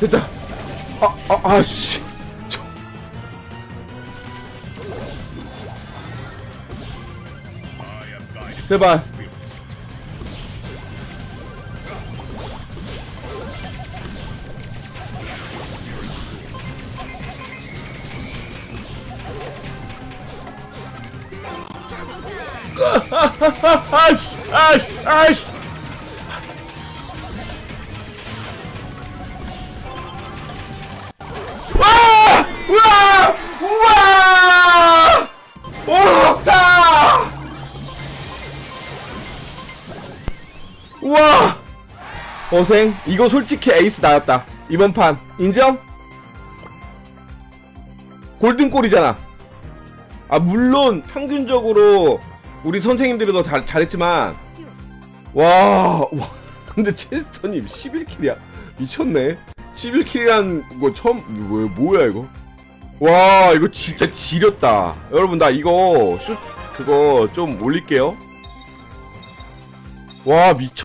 됐다. 아, 아, 아, 씨. 저... 제발. 아씨, 아씨, 아씨. 우와! 어생, 이거 솔직히 에이스 나왔다. 이번 판 인정? 골든골이잖아. 아 물론 평균적으로 우리 선생님들이 더 잘, 잘했지만 와, 와 근데 체스터님 11킬이야 미쳤네 11킬이란 거 처음 뭐, 뭐야 이거 와 이거 진짜 지렸다 여러분 나 이거 슛 그거 좀 올릴게요 와 미쳤